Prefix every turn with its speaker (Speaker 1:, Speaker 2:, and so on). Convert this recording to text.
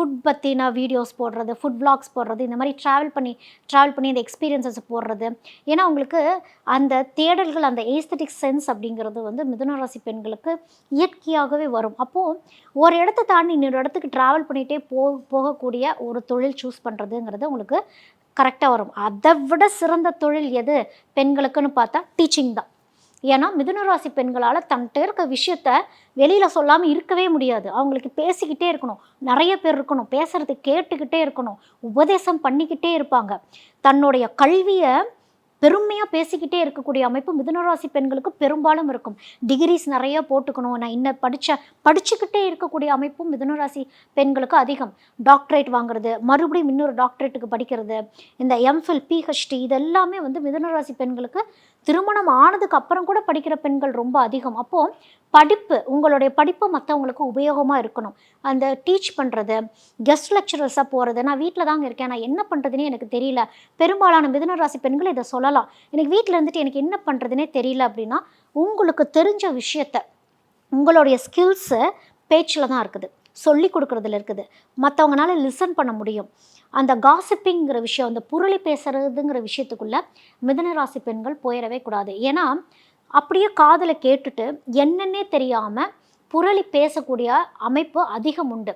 Speaker 1: Food பற்றின videos போடுறது food blocks போடுறது இந்த மாதிரி ட்ராவல் பண்ணி ட்ராவல் பண்ணி அந்த எக்ஸ்பீரியன்ஸஸ் போடுறது. ஏன்னா அவங்களுக்கு அந்த தேடல்கள் அந்த ஏஸ்தட்டிக் சென்ஸ் அப்படிங்கிறது வந்து மிதுன ராசி பெண்களுக்கு இயற்கையாகவே வரும். அப்போது ஒரு இடத்த தாண்டி இன்னொரு இடத்துக்கு ட்ராவல் பண்ணிகிட்டே போ போகக்கூடிய ஒரு தொழில் சூஸ் பண்ணுறதுங்கிறது உங்களுக்கு கரெக்டாக வரும். அதை விட சிறந்த தொழில் எது? பெண்களுக்குன்னு பார்த்தா டீச்சிங் தான். ஏன்னா மிதுன ராசி பெண்களால் தன்கிட்ட இருக்க விஷயத்த வெளியில் சொல்லாமல் இருக்கவே முடியாது. அவங்களுக்கு பேசிக்கிட்டே இருக்கணும். நிறைய பேர் இருக்கணும். பேசுறது கேட்டுக்கிட்டே இருக்கணும். உபதேசம் பண்ணிக்கிட்டே இருப்பாங்க. தன்னுடைய கல்வியை பெருமையாக பேசிக்கிட்டே இருக்கக்கூடிய அமைப்பு மிதுனராசி பெண்களுக்கு பெரும்பாலும் இருக்கும். டிகிரிஸ் நிறைய போட்டுக்கணும். நான் இன்ன படித்த படிச்சுக்கிட்டே இருக்கக்கூடிய அமைப்பும் மிதுனராசி பெண்களுக்கு அதிகம். டாக்டரேட் வாங்குறது மறுபடியும் இன்னொரு டாக்டரேட்டுக்கு படிக்கிறது இந்த எம்ஃபில் பிஹெச்டி இது எல்லாமே வந்து மிதுனராசி பெண்களுக்கு திருமணம் ஆனதுக்கு அப்புறம் கூட படிக்கிற பெண்கள் ரொம்ப அதிகம். அப்போது படிப்பு உங்களுடைய படிப்பு மற்றவங்களுக்கு உபயோகமாக இருக்கணும். அந்த டீச் பண்ணுறது கெஸ்ட் லெக்சரர்ஸாக போகிறது நான் வீட்டில் தாங்க இருக்கேன். நான் என்ன பண்ணுறதுனே எனக்கு தெரியல. பெரும்பாலான மிதன ராசி பெண்கள் இதை சொல்லலாம். எனக்கு வீட்டில் இருந்துட்டு எனக்கு என்ன பண்ணுறதுனே தெரியல அப்படின்னா உங்களுக்கு தெரிஞ்ச விஷயத்த உங்களுடைய ஸ்கில்ஸு பேச்சில் தான் இருக்குது. சொல்லி கொடுக்குறதுல இருக்குது. மற்றவங்களால லிசன் பண்ண முடியும். அந்த காசிப்பிங்கிற விஷயம் அந்த புரளி பேசுறதுங்கிற விஷயத்துக்குள்ளே மிதனராசி பெண்கள் போயிடவே கூடாது. ஏன்னா அப்படியே காதலை கேட்டுட்டு என்னன்னே தெரியாமல் புரளி பேசக்கூடிய அமைப்பு அதிகம் உண்டு.